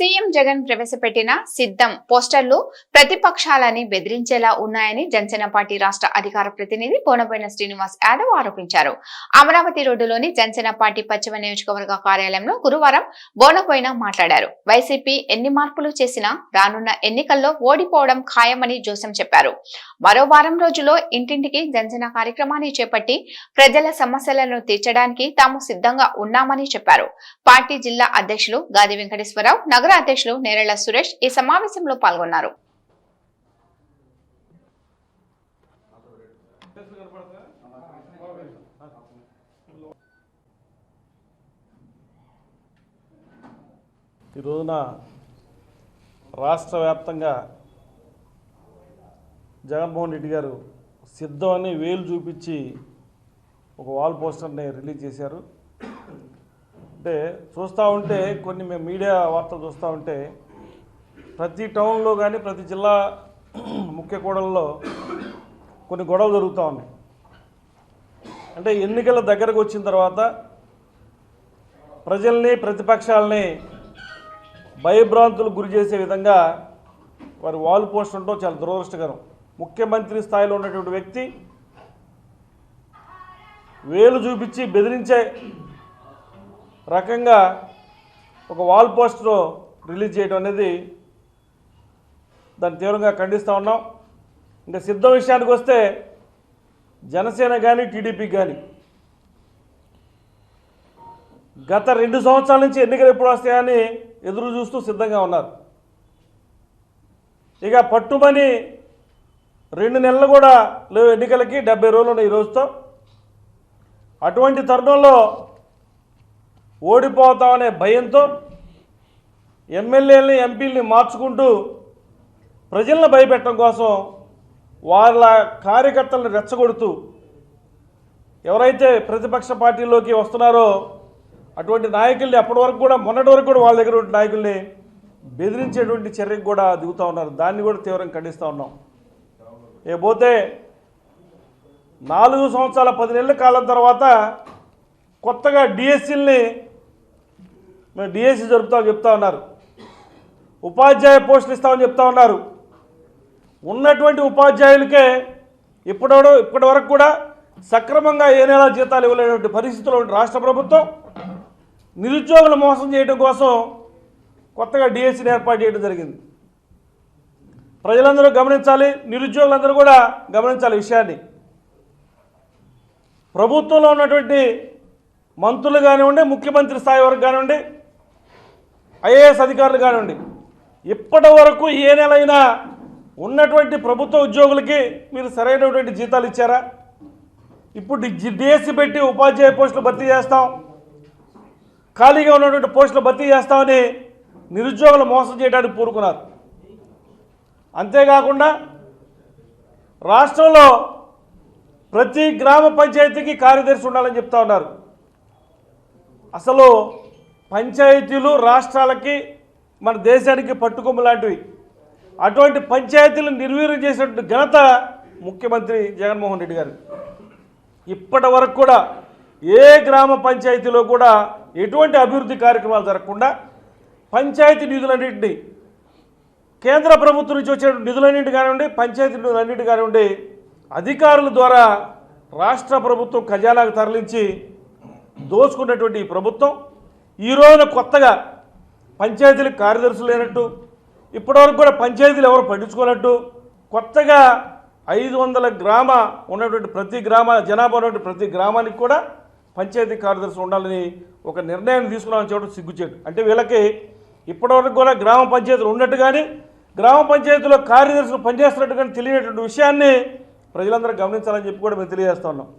CM Jagan ప్రవేశపెట్టిన సిద్ధం పోస్టర్లు ప్రతిపక్షాలని బెదిరించేలా ఉన్నాయని జనసేన పార్టీ రాష్ట్ర అధికార ప్రతినిధి పోనబోయిన శ్రీనివాస్ యాదవ్ ఆరోపించారు. అమరావతి రోడ్డులోని జనసేన పార్టీ పశ్చిమ నియోజకవర్గ కార్యాలయంలో గురువారం బోనబోయిన మాట్లాడారు. వైసీపీ ఎన్ని మార్పులు చేసినా రానున్న ఎన్నికల్లో ఓడిపోవడం ఖాయమని జోసెం చెప్పారు. మరో వారం రోజుల్లో ఇంటింటికి జనసేన కార్యక్రమాన్ని చేపట్టి ప్రజల సమస్యలను తీర్చడానికి తాము సిద్ధంగా ఉన్నామని చెప్పారు. పార్టీ జిల్లా అధ్యక్షులు గాది వెంకటేశ్వరరావు నగర అధ్యక్షులు నేరెళ్ళ సురేష్ ఈ సమావేశంలో పాల్గొన్నారు. ఈ రోజున రాష్ట్ర వ్యాప్తంగా జగన్మోహన్ రెడ్డి గారు సిద్ధం అని వేలు చూపించి ఒక వాల్ పోస్టర్ని రిలీజ్ చేశారు. అంటే చూస్తూ ఉంటే కొన్ని మేము మీడియా వార్తలు చూస్తూ ఉంటే ప్రతి టౌన్లో కానీ ప్రతి జిల్లా ముఖ్య కూడల్లో కొన్ని గొడవలు జరుగుతూ ఉన్నాయి. అంటే ఎన్నికల దగ్గరకు వచ్చిన తర్వాత ప్రజల్ని ప్రతిపక్షాలని భయభ్రాంతులు గురి చేసే విధంగా వారి వాల్ పోస్ట్ ఉండటం చాలా దురదృష్టకరం. ముఖ్యమంత్రి స్థాయిలో ఉన్నటువంటి వ్యక్తి వేలు చూపించి బెదిరించే రకంగా ఒక వాల్ పోస్టర్ రిలీజ్ చేయడం అనేది దాన్ని తీవ్రంగా ఖండిస్తూ ఉన్నాం. ఇంకా సిద్ధం విషయానికి వస్తే జనసేన కానీ టీడీపీ కానీ గత రెండు సంవత్సరాల నుంచి ఎన్నికలు ఎప్పుడు వస్తాయని ఎదురు చూస్తూ సిద్ధంగా ఉన్నారు. ఇక పట్టుమని రెండు నెలలు కూడా లేవు ఎన్నికలకి డెబ్బై రోజులు ఉన్నాయి ఈ రోజుతో. అటువంటి తరుణంలో ఓడిపోతామనే భయంతో ఎమ్మెల్యేలని ఎంపీలని మార్చుకుంటూ ప్రజలను భయపెట్టడం కోసం వాళ్ళ కార్యకర్తలను రెచ్చగొడుతూ ఎవరైతే ప్రతిపక్ష పార్టీలోకి వస్తున్నారో అటువంటి నాయకుల్ని అప్పటి వరకు కూడా మొన్నటి వరకు కూడా వాళ్ళ దగ్గర ఉన్న నాయకుల్ని బెదిరించేటువంటి చర్యకు కూడా దిగుతూ ఉన్నారు. దాన్ని కూడా తీవ్రంగా ఖండిస్తూ ఉన్నాం. ఏపోతే పోతే నాలుగు సంవత్సరాల పది నెలల కాలం తర్వాత కొత్తగా డిఎస్సీల్ని మేము డిఎస్సి జరుపుతామని చెప్తా ఉన్నారు. ఉపాధ్యాయ పోస్టులు ఇస్తామని చెప్తా ఉన్నారు. ఉన్నటువంటి ఉపాధ్యాయులకే ఇప్పటి ఇప్పటి వరకు కూడా సక్రమంగా ఏ నెల జీతాలు ఇవ్వలేనటువంటి పరిస్థితుల్లో రాష్ట్ర ప్రభుత్వం నిరుద్యోగులు మోసం చేయడం కోసం కొత్తగా డిఎస్సిని ఏర్పాటు చేయడం జరిగింది. ప్రజలందరూ గమనించాలి నిరుద్యోగులందరూ కూడా గమనించాలి విషయాన్ని. ప్రభుత్వంలో ఉన్నటువంటి మంత్రులు కానివ్వండి ముఖ్యమంత్రి స్థాయి వరకు కానివ్వండి ఐఏఎస్ అధికారులు కానివ్వండి ఇప్పటి వరకు ఏ నెలైనా ఉన్నటువంటి ప్రభుత్వ ఉద్యోగులకి మీరు సరైనటువంటి జీతాలు ఇచ్చారా? ఇప్పుడు డిఎస్సి పెట్టి ఉపాధ్యాయ పోస్టులు భర్తీ చేస్తాం ఖాళీగా ఉన్నటువంటి పోస్టులు భర్తీ చేస్తామని నిరుద్యోగులు మోసం చేయడానికి పూరుకున్నారు అంతేకాకుండా రాష్ట్రంలో ప్రతి గ్రామ పంచాయతీకి కార్యదర్శి ఉండాలని చెప్తా ఉన్నారు. అసలు పంచాయతీలు రాష్ట్రాలకి మన దేశానికి పట్టుకొమ్మ లాంటివి. అటువంటి పంచాయతీలను నిర్వీర్యం చేసినటువంటి ఘనత ముఖ్యమంత్రి జగన్మోహన్ రెడ్డి గారు. ఇప్పటి వరకు కూడా ఏ గ్రామ పంచాయతీలో కూడా ఎటువంటి అభివృద్ధి కార్యక్రమాలు జరగకుండా పంచాయతీ నిధులన్నింటినీ కేంద్ర ప్రభుత్వం నుంచి వచ్చే నిధులన్నింటి కానివ్వండి పంచాయతీ నిధులన్నింటి కానివ్వండి అధికారుల ద్వారా రాష్ట్ర ప్రభుత్వం ఖజానాకు తరలించి దోచుకున్నటువంటి ఈ ప్రభుత్వం ఈ రోజున కొత్తగా పంచాయతీలకు కార్యదర్శులు లేనట్టు ఇప్పటివరకు కూడా పంచాయతీలు ఎవరు పట్టించుకోనట్టు కొత్తగా ఐదు వందల గ్రామ ఉన్నటువంటి ప్రతి గ్రామ జనాభా ఉన్నటువంటి ప్రతి గ్రామానికి కూడా పంచాయతీ కార్యదర్శి ఉండాలని ఒక నిర్ణయాన్ని తీసుకున్నామని చెప్పడం సిగ్గుచేటు. అంటే వీళ్ళకి ఇప్పటివరకు కూడా గ్రామ పంచాయతీలు ఉన్నట్టు కానీ గ్రామ పంచాయతీలో కార్యదర్శులు పనిచేస్తున్నట్టు కానీ తెలియనటువంటి విషయాన్ని ప్రజలందరూ గమనించాలని చెప్పి కూడా మేము తెలియజేస్తా ఉన్నాం.